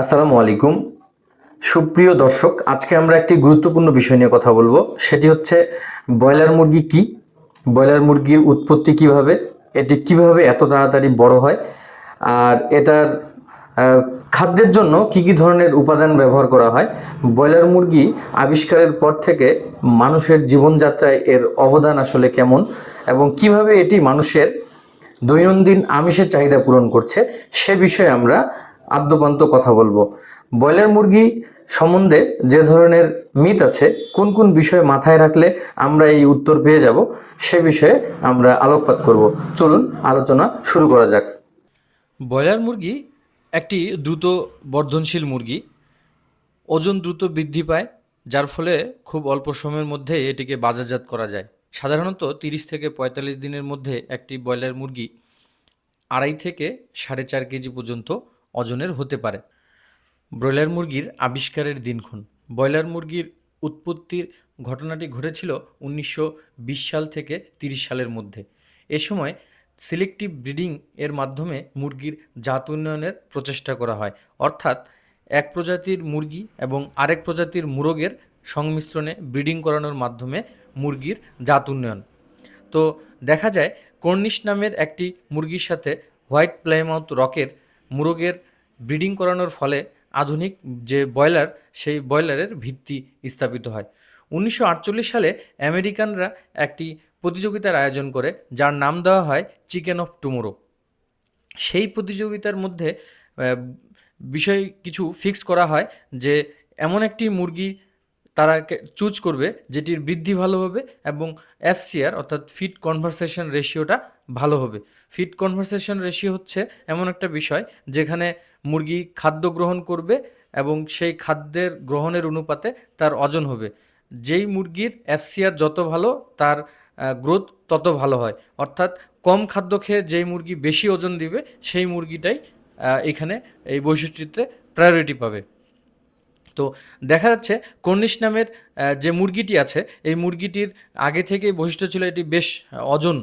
আসসালামু আলাইকুম। সুপ্রিয় দর্শক, আজকে আমরা একটি গুরুত্বপূর্ণ বিষয় নিয়ে কথা বলব। সেটি হচ্ছে ব্রয়লার মুরগি কি? ব্রয়লার মুরগির উৎপত্তি কীভাবে? এটি কীভাবে এত তাড়াতাড়ি বড় হয়? আর এটার খাদ্যের জন্য কি কি ধরনের উপাদান ব্যবহার করা হয়? ব্রয়লার মুরগি আবিষ্কারের পর থেকে মানুষের জীবনযাত্রায় এর অবদান আসলে কেমন? এবং কীভাবে এটি মানুষের দৈনন্দিন আমিষের চাহিদা পূরণ করছে? সে বিষয়ে আমরা আদ্যপান্ত কথা বলব। ব্রয়লার মুরগি সম্বন্ধে যে ধরনের মিথ আছে, কোন কোন বিষয় মাথায় রাখলে আমরা এই উত্তর পেয়ে যাব, সে বিষয়ে আমরা আলোকপাত করব। চলুন আলোচনা শুরু করা যাক। ব্রয়লার মুরগি একটি দ্রুত বর্ধনশীল মুরগি। ওজন দ্রুত বৃদ্ধি পায়, যার ফলে খুব অল্প সময়ের মধ্যে এটিকে বাজারজাত করা যায়। সাধারণত তিরিশ থেকে পঁয়তাল্লিশ দিনের মধ্যে একটি ব্রয়লার মুরগি আড়াই থেকে সাড়ে চার কেজি পর্যন্ত ওজনের হতে পারে। ব্রয়লার মুরগির আবিষ্কারের দিনক্ষণ। ব্রয়লার মুরগির উৎপত্তির ঘটনাটি ঘটেছিল উনিশশো বিশ সাল থেকে তিরিশ সালের মধ্যে। এ সময় সিলেক্টিভ ব্রিডিং এর মাধ্যমে মুরগির জাত উন্নয়নের প্রচেষ্টা করা হয়। অর্থাৎ এক প্রজাতির মুরগি এবং আরেক প্রজাতির মুরগের সংমিশ্রণে ব্রিডিং করানোর মাধ্যমে মুরগির জাত উন্নয়ন। তো দেখা যায়, কর্নিশ নামের একটি মুরগির সাথে হোয়াইট প্লেমাউথ রকের মুরগের ব্রিডিং করানোর ফলে আধুনিক যে ব্রয়লার, সেই ব্রয়লারের ভিত্তি স্থাপিত হয়। উনিশশো আটচল্লিশ সালে আমেরিকানরা একটি প্রতিযোগিতার আয়োজন করে, যার নাম দেওয়া হয় চিকেন অফ টুমোরো। সেই প্রতিযোগিতার মধ্যে বিষয় কিছু ফিক্স করা হয় যে, এমন একটি মুরগি তারা চুজ করবে যেটির বৃদ্ধি ভালো হবে এবং এফসিআর অর্থাৎ ফিট কনভারসেশন রেশিওটা ভালো হবে। ফিট কনভারসেশন রেশিও হচ্ছে এমন একটা বিষয় যেখানে মুরগি খাদ্য গ্রহণ করবে এবং সেই খাদ্যের গ্রহণের অনুপাতে তার ওজন হবে। যেই মুরগির এফসিআর যত ভালো, তার গ্রোথ তত ভালো হয়। অর্থাৎ কম খাদ্য খেয়ে যেই মুরগি বেশি ওজন দিবে, সেই মুরগিটাই এখানে এই বৈশিষ্ট্যতে প্রায়োরিটি পাবে। তো দেখা যাচ্ছে কর্নিশ নামের যে মুরগিটি আছে এই মুরগিটির আগে থেকে বৈশিষ্ট্য ছিল এটি বেশ উম,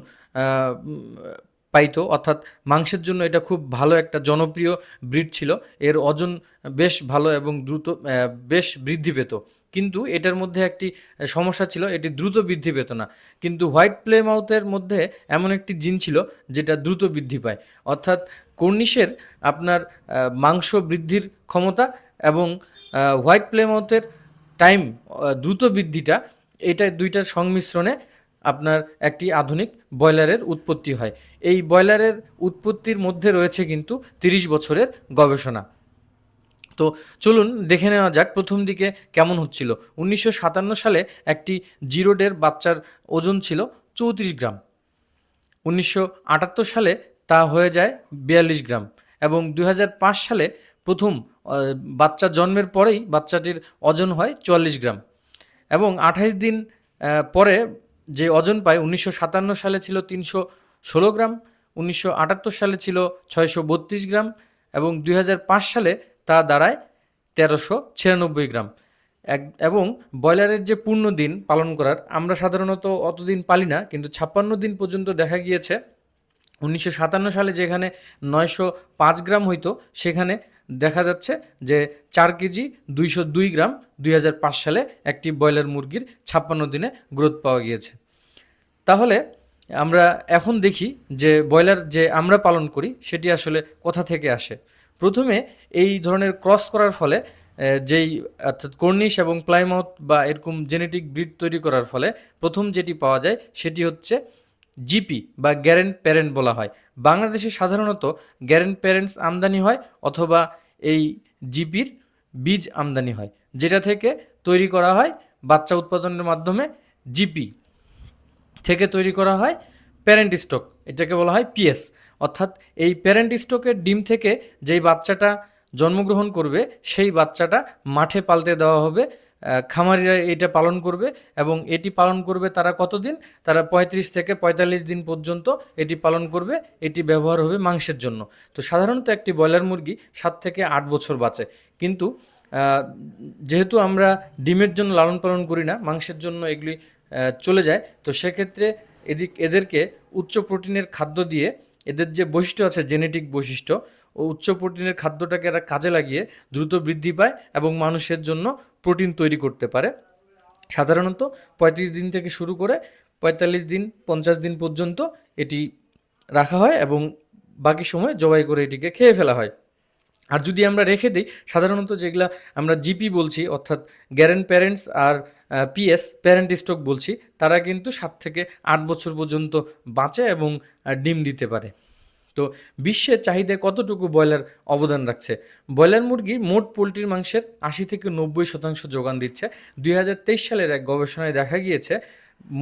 পাইতো। অর্থাৎ মাংসের জন্য এটা খুব ভালো একটা জনপ্রিয় ব্রিড ছিল। এর ওজন বেশ ভালো এবং দ্রুত বেশ বৃদ্ধি পেত। কিন্তু এটার মধ্যে একটি সমস্যা ছিল এটি দ্রুত বৃদ্ধি পেত না। কিন্তু হোয়াইট প্লে মাউথের মধ্যে এমন একটি জিন ছিল যেটা দ্রুত বৃদ্ধি পায়। অর্থাৎ কর্নিশের আপনার মাংস বৃদ্ধির ক্ষমতা এবং হোয়াইট প্লেমাউথের টাইম দ্রুত বৃদ্ধিটা, এটা দুইটার সংমিশ্রণে আপনার একটি আধুনিক ব্রয়লারের উৎপত্তি হয়। এই ব্রয়লারের উৎপত্তির মধ্যে রয়েছে কিন্তু তিরিশ বছরের গবেষণা। তো চলুন দেখে নেওয়া যাক প্রথম দিকে কেমন হচ্ছিল। উনিশশো সাতান্ন সালে একটি জিরোডের বাচ্চার ওজন ছিল চৌত্রিশ গ্রাম। উনিশশো আটাত্তর সালে তা হয়ে যায় বিয়াল্লিশ গ্রাম এবং দু হাজার পাঁচ সালে প্রথম বাচ্চা জন্মের পরেই বাচ্চাটির ওজন হয় চুয়াল্লিশ গ্রাম। এবং আঠাইশ দিন পরে যে ওজন পায় উনিশশো সাতান্ন সালে ছিল তিনশো ষোলো গ্রাম, উনিশশো আটাত্তর সালে ছিল ছয়শো বত্রিশ গ্রাম এবং দুই হাজার পাঁচ সালে তা দাঁড়ায় তেরোশো ছিয়ানব্বই গ্রাম। এক, এবং ব্রয়লারের যে পূর্ণ দিন পালন করার, আমরা সাধারণত অতদিন পালি না, কিন্তু ছাপ্পান্ন দিন পর্যন্ত দেখা গিয়েছে, উনিশশো সাতান্ন সালে যেখানে নয়শো পাঁচ গ্রাম হইতো, সেখানে দেখা যাচ্ছে যে চার কেজি দুইশো দুই গ্রাম দুই হাজার পাঁচ সালে একটি ব্রয়লার মুরগির ছাপ্পান্ন দিনে গ্রোথ পাওয়া গিয়েছে। তাহলে আমরা এখন দেখি যে ব্রয়লার যে আমরা পালন করি সেটি আসলে কোথা থেকে আসে। প্রথমে এই ধরনের ক্রস করার ফলে যেই অর্থাৎ কর্নিশ এবং প্লাইমাউথ বা এরকম জেনেটিক ব্রিড তৈরি করার ফলে প্রথম যেটি পাওয়া যায় সেটি হচ্ছে জিপি বা গ্যারেন্ট প্যারেন্ট বলা হয়। বাংলাদেশে সাধারণত গ্যারেন্ট প্যারেন্টস আমদানি হয় অথবা এই জিপির বীজ আমদানি হয়, যেটা থেকে তৈরি করা হয় বাচ্চা উৎপাদনের মাধ্যমে জিপি থেকে তৈরি করা হয় প্যারেন্ট স্টক, এটাকে বলা হয় পিএস। অর্থাৎ এই প্যারেন্ট স্টকের ডিম থেকে যেই বাচ্চাটা জন্মগ্রহণ করবে, সেই বাচ্চাটা মাঠে পাল্টে দেওয়া হবে খামারিরা এটা পালন করবে এবং এটি পালন করবে তারা কতদিন? তারা পঁয়ত্রিশ থেকে পঁয়তাল্লিশ দিন পর্যন্ত এটি পালন করবে, এটি ব্যবহার হবে মাংসের জন্য। তো সাধারণত একটি ব্রয়লার মুরগি সাত থেকে আট বছর বাঁচে। কিন্তু যেহেতু আমরা ডিমের জন্য লালন পালন করি না, মাংসের জন্য এগুলি চলে যায়, তো সেক্ষেত্রে এদিক, এদেরকে উচ্চ প্রোটিনের খাদ্য দিয়ে এদের যে বৈশিষ্ট্য আছে, জেনেটিক বৈশিষ্ট্য, ও উচ্চ প্রোটিনের খাদ্যটাকে এরা কাজে লাগিয়ে দ্রুত বৃদ্ধি পায় এবং মানুষের জন্য প্রোটিন তৈরি করতে পারে। সাধারণত পঁয়ত্রিশ দিন থেকে শুরু করে পঁয়তাল্লিশ দিন, পঞ্চাশ দিন পর্যন্ত এটি রাখা হয় এবং বাকি সময় জবাই করে এটিকে খেয়ে ফেলা হয়। আর যদি আমরা রেখে দিই, সাধারণত যেগুলা আমরা জিপি বলছি, অর্থাৎ গ্যারেন প্যারেন্টস আর পিএস, প্যারেন্ট স্টক বলছি, তারা কিন্তু সাত থেকে আট বছর পর্যন্ত বাঁচে এবং ডিম দিতে পারে। তো বিশ্বের চাহিদায় কতটুকু ব্রয়লার অবদান রাখছে? ব্রয়লার মুরগি মোট পোলট্রির মাংসের আশি থেকে নব্বই শতাংশ যোগান দিচ্ছে। দুই হাজার তেইশ সালের এক গবেষণায় দেখা গিয়েছে,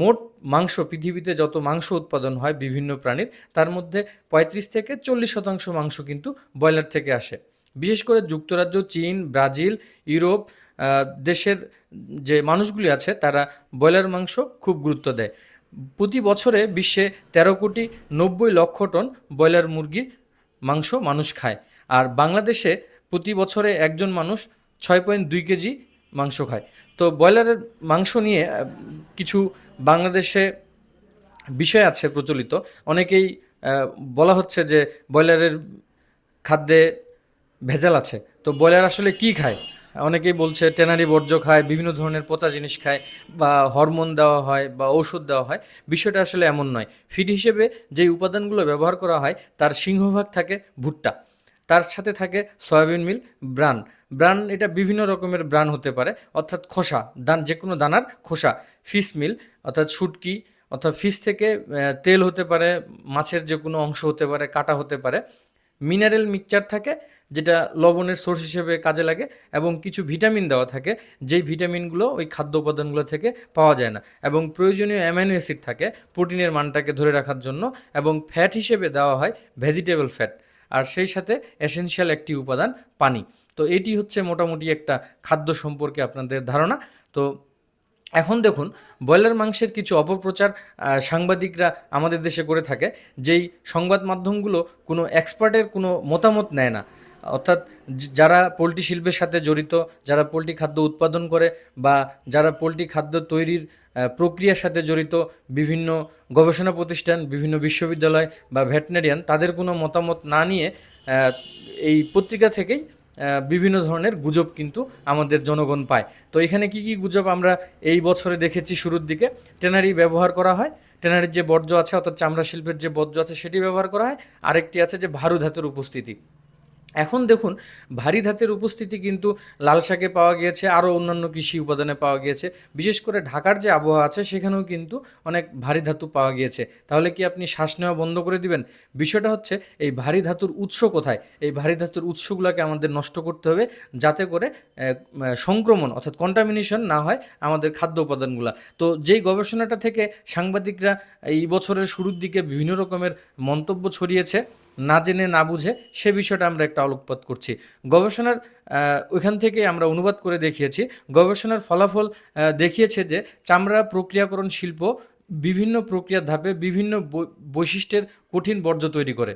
মোট মাংস পৃথিবীতে যত মাংস উৎপাদন হয় বিভিন্ন প্রাণীর, তার মধ্যে পঁয়ত্রিশ থেকে চল্লিশ শতাংশ মাংস কিন্তু ব্রয়লার থেকে আসে। বিশেষ করে যুক্তরাজ্য, চীন, ব্রাজিল, ইউরোপ দেশের যে মানুষগুলি আছে, তারা ব্রয়লার মাংস খুব গুরুত্ব দেয়। প্রতি বছরে বিশ্বে তেরো কোটি নব্বই লক্ষ টন ব্রয়লার মুরগির মাংস মানুষ খায়। আর বাংলাদেশে প্রতি বছরে একজন মানুষ ছয় পয়েন্ট দুই কেজি মাংস খায়। তো ব্রয়লারের মাংস নিয়ে কিছু বাংলাদেশে বিষয় আছে প্রচলিত। অনেকেই বলা হচ্ছে যে ব্রয়লারের খাদ্যে ভেজাল আছে। তো ব্রয়লার আসলে কি খায়? অনেকেই বলছে টেনারি বর্জ্য খায়, বিভিন্ন ধরনের পচা জিনিস খায় বা হরমোন দেওয়া হয় বা ঔষধ দেওয়া হয়। বিষয়টা আসলে এমন নয়। ফিড হিসেবে যে উপাদানগুলো ব্যবহার করা হয়, তার সিংহভাগ থাকে ভুট্টা। তার সাথে থাকে সয়াবিন মিল, ব্রান। ব্রান এটা বিভিন্ন রকমের ব্রান হতে পারে, অর্থাৎ খোসা, দান যে কোনো দানার খোসা। ফিশ মিল, অর্থাৎ শুটকি, অর্থাৎ ফিশ থেকে তেল হতে পারে, মাছের যে কোনো অংশ হতে পারে, কাটা হতে পারে। মিনারেল মিক্সচার থাকে, যেটা লবণের সোর্স হিসেবে কাজে লাগে এবং কিছু ভিটামিন দেওয়া থাকে, যেই ভিটামিনগুলো ওই খাদ্য উপাদানগুলো থেকে পাওয়া যায় না। এবং প্রয়োজনীয় অ্যামাইনো অ্যাসিড থাকে প্রোটিনের মানটাকে ধরে রাখার জন্য এবং ফ্যাট হিসেবে দেওয়া হয় ভেজিটেবল ফ্যাট। আর সেই সাথে এসেনশিয়াল একটি উপাদান পানি। তো এটি হচ্ছে মোটামুটি একটা খাদ্য সম্পর্কে আপনাদের ধারণা। তো এখন দেখুন, ব্রয়লার মাংসের কিছু অপপ্রচার সাংবাদিকরা আমাদের দেশে করে থাকে, যেই সংবাদ মাধ্যমগুলো কোনো এক্সপার্টের কোনো মতামত নেয় না। অর্থাৎ যারা পোলট্রি শিল্পের সাথে জড়িত, যারা পোলট্রি খাদ্য উৎপাদন করে বা যারা পোলট্রি খাদ্য তৈরির প্রক্রিয়ার সাথে জড়িত বিভিন্ন গবেষণা প্রতিষ্ঠান, বিভিন্ন বিশ্ববিদ্যালয় বা ভেটেনারিয়ান তাদের কোনো মতামত না নিয়ে এই পত্রিকা থেকেই বিভিন্ন ধরনের গুজব কিন্তু আমাদের জনগণ পায়। তো এখানে কি কি গুজব আমরা এই বছরে দেখেছি শুরুর দিকে? ট্যানারি ব্যবহার করা হয়। ট্যানারির যে বর্জ্য আছে, অর্থাৎ চামড়া শিল্পের যে বর্জ্য আছে, সেটি ব্যবহার করা হয়। আরেকটি আছে যে ভারু ধাতুর উপস্থিতি। এখন দেখুন, ভারী ধাতের উপস্থিতি কিন্তু লাল শাকে পাওয়া গিয়েছে, আরও অন্যান্য কৃষি উপাদানে পাওয়া গিয়েছে। বিশেষ করে ঢাকার যে আবহাওয়া আছে, সেখানেও কিন্তু অনেক ভারী ধাতু পাওয়া গিয়েছে। তাহলে কি আপনি শ্বাস নেওয়া বন্ধ করে দিবেন? বিষয়টা হচ্ছে, এই ভারী ধাতুর উৎস কোথায়? এই ভারী ধাতুর উৎসগুলোকে আমাদের নষ্ট করতে হবে যাতে করে সংক্রমণ অর্থাৎ কন্টামিনেশন না হয় আমাদের খাদ্য উপাদানগুলো। তো যেই গবেষণাটা থেকে সাংবাদিকরা এই বছরের শুরুর দিকে বিভিন্ন রকমের মন্তব্য ছড়িয়েছে না জেনে না বুঝে সে বিষয়টা আমরা একটা আলোকপাত করছি। গবেষণার ওইখান থেকে আমরা অনুবাদ করে দেখিয়েছি। গবেষণার ফলাফল দেখিয়েছে যে চামড়া প্রক্রিয়াকরণ শিল্প বিভিন্ন প্রক্রিয়ার ধাপে বিভিন্ন বৈশিষ্ট্যের কঠিন বর্জ্য তৈরি করে।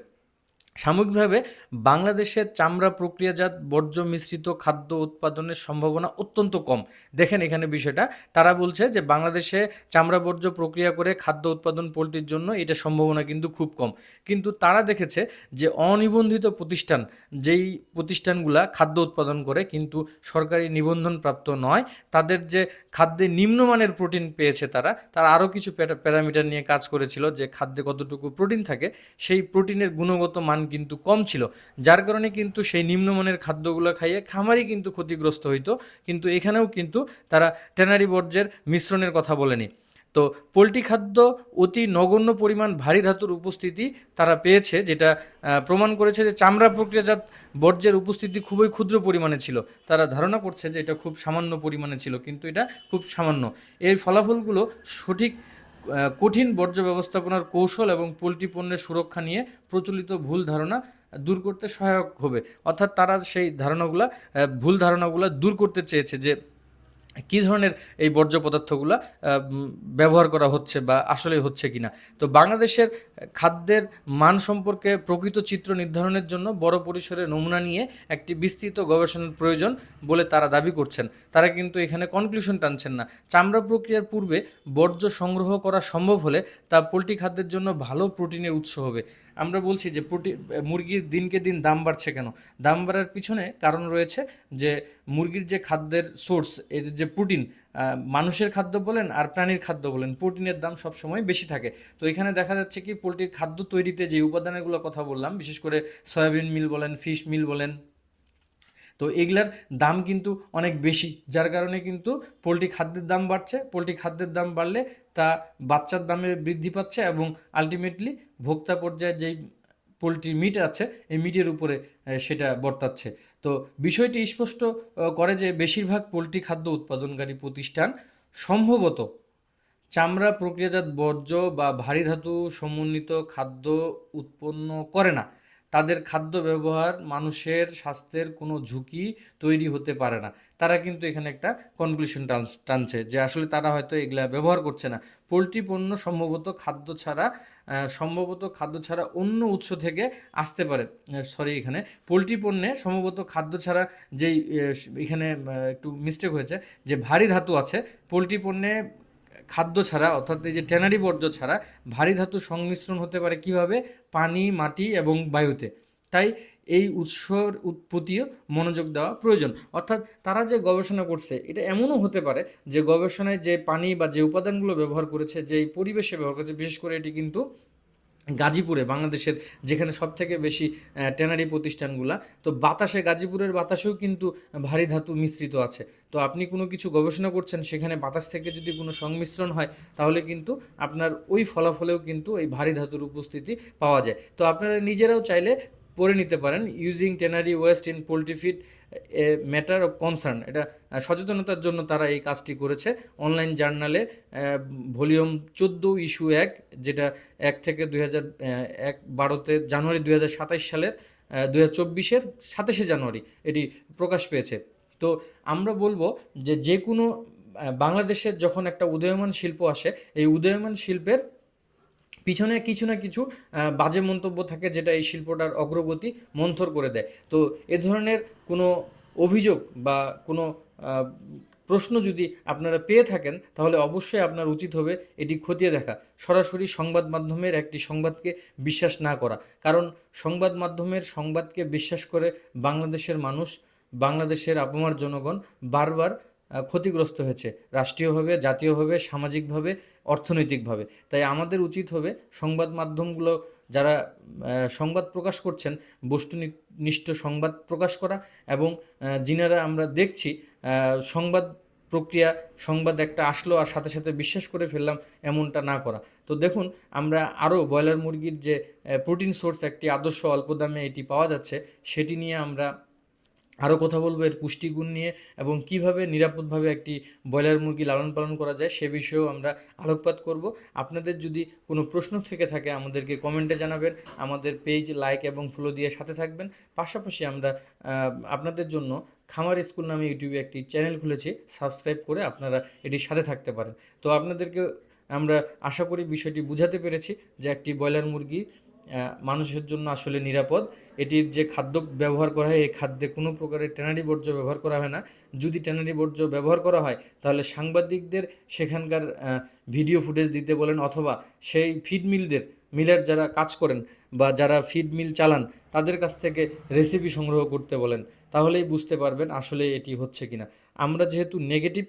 সাময়িকভাবে বাংলাদেশের চামড়া প্রক্রিয়াজাত বর্জ্য মিশ্রিত খাদ্য উৎপাদনের সম্ভাবনা অত্যন্ত কম। দেখেন এখানে বিষয়টা। তারা বলছে যে বাংলাদেশে চামড়া বর্জ্য প্রক্রিয়া করে খাদ্য উৎপাদন পোলট্রির জন্য এটা সম্ভাবনা কিন্তু খুব কম। কিন্তু তারা দেখেছে যে অনিবন্ধিত প্রতিষ্ঠান, যেই প্রতিষ্ঠানগুলা খাদ্য উৎপাদন করে কিন্তু সরকারি নিবন্ধন প্রাপ্ত নয়, তাদের যে খাদ্যে নিম্নমানের প্রোটিন পেয়েছে তারা তারা আরও কিছু প্যারা- প্যারামিটার নিয়ে কাজ করেছিল যে খাদ্যে কতটুকু প্রোটিন থাকে, সেই প্রোটিনের গুণগত মান কিন্তু কম ছিল। যার কারণে কিন্তু সেই নিম্নমানের খাদ্যগুলো খাইয়ে খামারই কিন্তু ক্ষতিগ্রস্ত হইতো। কিন্তু এখানেও কিন্তু তারা ট্যানারি বর্জ্যের মিশ্রণের কথা বলেনি। তো পোলট্রি খাদ্য অতি নগণ্য পরিমাণ ভারী ধাতুর উপস্থিতি তারা পেয়েছে, যেটা প্রমাণ করেছে যে চামড়া প্রক্রিয়াজাত বর্জ্যের উপস্থিতি খুবই ক্ষুদ্র পরিমাণে ছিল। তারা ধারণা করছে যে এটা খুব সামান্য পরিমাণে ছিল, কিন্তু এটা খুব সামান্য। এর ফলাফলগুলো সঠিক কঠিন বর্জ্য ব্যবস্থাপনার কৌশল এবং পোলট্রি পণ্যের সুরক্ষা নিয়ে প্রচলিত ভুল ধারণা দূর করতে সহায়ক হবে। অর্থাৎ তারা সেই ধারণাগুলা ভুল ধারণাগুলা দূর করতে চেয়েছে যে কী ধরনের এই বর্জ্য পদার্থগুলো ব্যবহার করা হচ্ছে বা আসলে হচ্ছে কিনা? তো বাংলাদেশের খাদ্যের মান সম্পর্কে প্রকৃত চিত্র নির্ধারণের জন্য বড় পরিসরে নমুনা নিয়ে একটি বিস্তৃত গবেষণার প্রয়োজন বলে তারা দাবি করছেন। তারা কিন্তু এখানে কনক্লুশন টানছেন না। চামড়া প্রক্রিয়ার পূর্বে বর্জ্য সংগ্রহ করা সম্ভব হলে তা পোলট্রি খাদ্যের জন্য ভালো প্রোটিনের উৎস হবে। আমরা বলছি যে প্রোটিন মুরগির দিনকে দিন দাম বাড়ছে কেন? দাম বাড়ার পিছনে কারণ রয়েছে যে মুরগির যে খাদ্যের সোর্স এর যে প্রোটিন মানুষের খাদ্য বলেন আর প্রাণীর খাদ্য বলেন প্রোটিনের দাম সবসময় বেশি থাকে। তো এখানে দেখা যাচ্ছে কি পোলট্রির খাদ্য তৈরিতে যে উপাদানগুলোর কথা বললাম, বিশেষ করে সয়াবিন মিল বলেন ফিশ মিল বলেন, তো এগুলার দাম কিন্তু অনেক বেশি। যার কারণে কিন্তু পোলট্রি খাদ্যের দাম বাড়ছে। পোলট্রি খাদ্যের দাম বাড়লে তা বাচ্চার দামে বৃদ্ধি পাচ্ছে এবং আলটিমেটলি ভোক্তা পর্যায়ে যেই পোলট্রি মিট আছে, এই মিটের উপরে সেটা বর্তাচ্ছে। তো বিষয়টি স্পষ্ট করে যে বেশিরভাগ পোলট্রি খাদ্য উৎপাদনকারী প্রতিষ্ঠান সম্ভবত চামড়া, প্রক্রিয়াজাত বর্জ্য বা ভারী ধাতু সমন্বিত খাদ্য উৎপন্ন করে না। তাদের খাদ্য ব্যবহার, মানুষের স্বাস্থ্যের কোনো ঝুঁকি তৈরি হতে পারে না। তারা কিন্তু এখানে একটা কনক্লুশন টানছে যে আসলে তারা হয়তো এগুলা ব্যবহার করছে না। পোলট্রি পণ্য সম্ভবত খাদ্য ছাড়া সম্ভবত খাদ্য ছাড়া অন্য উৎস থেকে আসতে পারে। সরি এখানে। পোলট্রি পণ্যে সম্ভবত খাদ্য ছাড়া যেই এখানে একটু মিস্টেক হয়েছে, যে ভারী ধাতু আছে, পোলট্রি পণ্যে খাদ্য ছাড়া, অর্থাৎ এই যে ট্যানারি বর্জ্য ছাড়া ভারী ধাতু সংমিশ্রণ হতে পারে কীভাবে? পানি, মাটি এবং বায়ুতে। তাই এই উৎসর প্রতিও মনোযোগ দেওয়া প্রয়োজন। অর্থাৎ তারা যে গবেষণা করছে, এটা এমনও হতে পারে যে গবেষণায় যে পানি বা যে উপাদানগুলো ব্যবহার করেছে, যে পরিবেশে ব্যবহার করেছে, বিশেষ করে এটি কিন্তু গাজীপুরে, বাংলাদেশের যেখানে সব থেকে বেশি ট্যানারি প্রতিষ্ঠানগুলা, তো বাতাসে, গাজীপুরের বাতাসেও কিন্তু ভারী ধাতু মিশ্রিত আছে। তো আপনি কোনো কিছু গবেষণা করছেন, সেখানে বাতাস থেকে যদি কোনো সংমিশ্রণ হয়, তাহলে কিন্তু আপনার ওই ফলাফলেও কিন্তু এই ভারী ধাতুর উপস্থিতি পাওয়া যায়। তো আপনারা নিজেরাও চাইলে পড়ে নিতে পারেন using tannery waste in poultry feed matter of concern এটা সচেতনতার জন্য তারা এই কাজটি করেছে। অনলাইন জার্নালে ভলিউম চোদ্দ ইস্যু এক, যেটা এক থেকে দুই হাজার এক বারোতে জানুয়ারি দুই হাজার সাতাইশ সালের দুই হাজার চব্বিশের সাতাশে জানুয়ারি এটি প্রকাশ পেয়েছে। তো আমরা বলব যে যে কোনো বাংলাদেশের যখন একটা উদয়মান শিল্প আসে, এই উদয়মান শিল্পের পিছনে কিছু না কিছু বাজে মন্তব্য থাকে যেটা এই শিল্পটার অগ্রগতি মন্থর করে দেয়। তো এ ধরনের কোনো অভিযোগ বা কোনো প্রশ্ন যদি আপনারা পেয়ে থাকেন, তাহলে অবশ্যই আপনার উচিত হবে এটি খতিয়ে দেখা। সরাসরি সংবাদ মাধ্যমের একটি সংবাদকে বিশ্বাস না করা। কারণ সংবাদ মাধ্যমের সংবাদকে বিশ্বাস করে বাংলাদেশের মানুষ, বাংলাদেশের আপামার জনগণ বারবার ক্ষতিগ্রস্ত হয়েছে। রাষ্ট্রীয়ভাবে, জাতীয়ভাবে, সামাজিকভাবে, অর্থনৈতিকভাবে। তাই আমাদের উচিত হবে সংবাদ মাধ্যমগুলো যারা সংবাদ প্রকাশ করছেন বস্তুনিষ্ঠ সংবাদ প্রকাশ করা এবং যিনারা আমরা দেখছি সংবাদ প্রক্রিয়া, সংবাদ একটা আসলো আর সাথে সাথে বিশ্বাস করে ফেললাম, এমনটা না করা। তো দেখুন, আমরা আরও ব্রয়লার মুরগির যে প্রোটিন সোর্স একটি আদর্শ অল্প দামে এটি পাওয়া যাচ্ছে, সেটি নিয়ে আমরা আরও কথা বলব এর পুষ্টিগুণ নিয়ে এবং কীভাবে নিরাপদভাবে একটি ব্রয়লার মুরগি লালন পালন করা যায় সে বিষয়েও আমরা আলোকপাত করব। আপনাদের যদি কোনো প্রশ্ন থেকে থাকে আমাদেরকে কমেন্টে জানাবেন, আমাদের পেজ লাইক এবং ফলো দিয়ে সাথে থাকবেন। পাশাপাশি আমরা আপনাদের জন্য খামার স্কুল নামে ইউটিউবে একটি চ্যানেল খুলেছি সাবস্ক্রাইব করে আপনারা এটির সাথে থাকতে পারেন। তো আপনাদেরকে আমরা আশা করি বিষয়টি বুঝাতে পেরেছি যে একটি ব্রয়লার মুরগি মানুষের জন্য আসলে নিরাপদ। এটির যে খাদ্য ব্যবহার করা হয়, এই খাদ্যে কোনো প্রকারের ট্যানারি বর্জ্য ব্যবহার করা হয় না। যদি ট্যানারি বর্জ্য ব্যবহার করা হয়, তাহলে সাংবাদিকদের সেখানকার ভিডিও ফুটেজ দিতে বলেন অথবা সেই ফিড মিলদের মিলের যারা কাজ করেন বা যারা ফিড মিল চালান, তাদের কাছ থেকে রেসিপি সংগ্রহ করতে বলেন। তাহলেই বুঝতে পারবেন আসলে এটি হচ্ছে কিনা। আমরা যেহেতু নেগেটিভ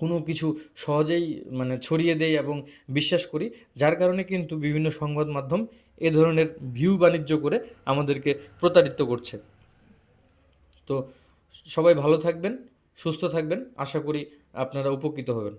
কোনো কিছু সহজেই মানে ছড়িয়ে দেয় এবং বিশ্বাস করি, যার কারণে কিন্তু বিভিন্ন সংবাদ মাধ্যম এ ধরনের ভিউ বাণিজ্য করে আমাদেরকে প্রতারিত করছে। তো সবাই ভালো থাকবেন, সুস্থ থাকবেন। আশা করি আপনারা উপকৃত হবেন।